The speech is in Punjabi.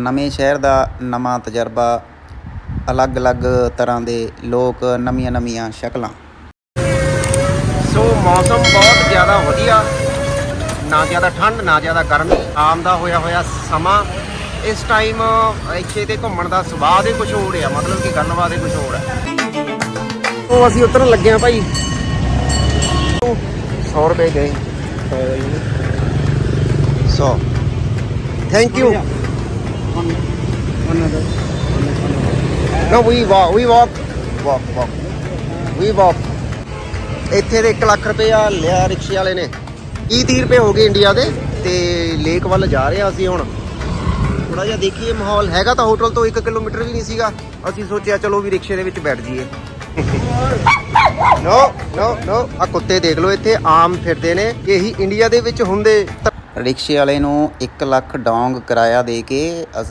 ਨਵੇਂ ਸ਼ਹਿਰ ਦਾ ਨਵਾਂ ਤਜਰਬਾ ਅਲੱਗ-ਅਲੱਗ ਤਰ੍ਹਾਂ ਦੇ ਲੋਕ ਨਵੀਆਂ-ਨਵੀਆਂ ਸ਼ਕਲਾਂ। ਸੋ ਮੌਸਮ ਬਹੁਤ ਜ਼ਿਆਦਾ ਵਧੀਆ ਨਾ ਜ਼ਿਆਦਾ ਠੰਡ ਨਾ ਜ਼ਿਆਦਾ ਗਰਮੀ ਆਮ ਦਾ ਹੋਇਆ ਹੋਇਆ ਸਮਾਂ। ਇਸ ਟਾਈਮ ਇੱਥੇ ਤੇ ਘੁੰਮਣ ਦਾ ਸਵਾਦ ਹੀ ਕੁਝ ਹੋਰ ਆ ਮਤਲਬ ਕਿ ਗੱਲਬਾਤ ਹੀ ਕੁਝ ਹੋਰ ਆ। ਉਹ ਅਸੀਂ ਉਤਰਨ ਲੱਗੇ ਆ ਭਾਈ। 100 ਰੁਪਏ ਗਏ। 100 thank you No, we walk, we walk, walk, walk. We walk. ਇੱਥੇ ਦੇ 1 ਲੱਖ ਰੁਪਇਆ ਲਿਆ ਰਿਕਸ਼ੇ ਵਾਲੇ ਨੇ। 30 30 ਰੁਪਏ ਹੋ ਗਏ ਇੰਡੀਆ ਦੇ ਤੇ ਲੇਕ ਵੱਲ ਜਾ ਰਹੇ ਹਾਂ ਅਸੀਂ ਹੁਣ। ਥੋੜਾ ਜਿਹਾ ਦੇਖੀਏ ਮਾਹੌਲ। ਹੈਗਾ ਤਾਂ ਹੋਟਲ ਤੋਂ 1 ਕਿਲੋਮੀਟਰ ਵੀ ਨਹੀਂ ਸੀਗਾ। ਅਸੀਂ ਸੋਚਿਆ ਚਲੋ ਵੀ ਰਿਕਸ਼ੇ ਦੇ ਵਿੱਚ ਬੈਠ ਜਾਈਏ। ਨੋ ਨੋ ਨੋ ਆ ਕੁੱਤੇ ਦੇਖ ਲਓ ਇੱਥੇ ਆਮ ਫਿਰਦੇ ਨੇ। ਇਹੀ ਇੰਡੀਆ ਦੇ ਵਿੱਚ ਹੁੰਦੇ। ਰਿਕਸ਼ੇ ਵਾਲੇ ਨੂੰ ਇੱਕ ਲੱਖ ਡੋਂਗ ਕਿਰਾਇਆ ਦੇ ਕੇ ਅਸੀਂ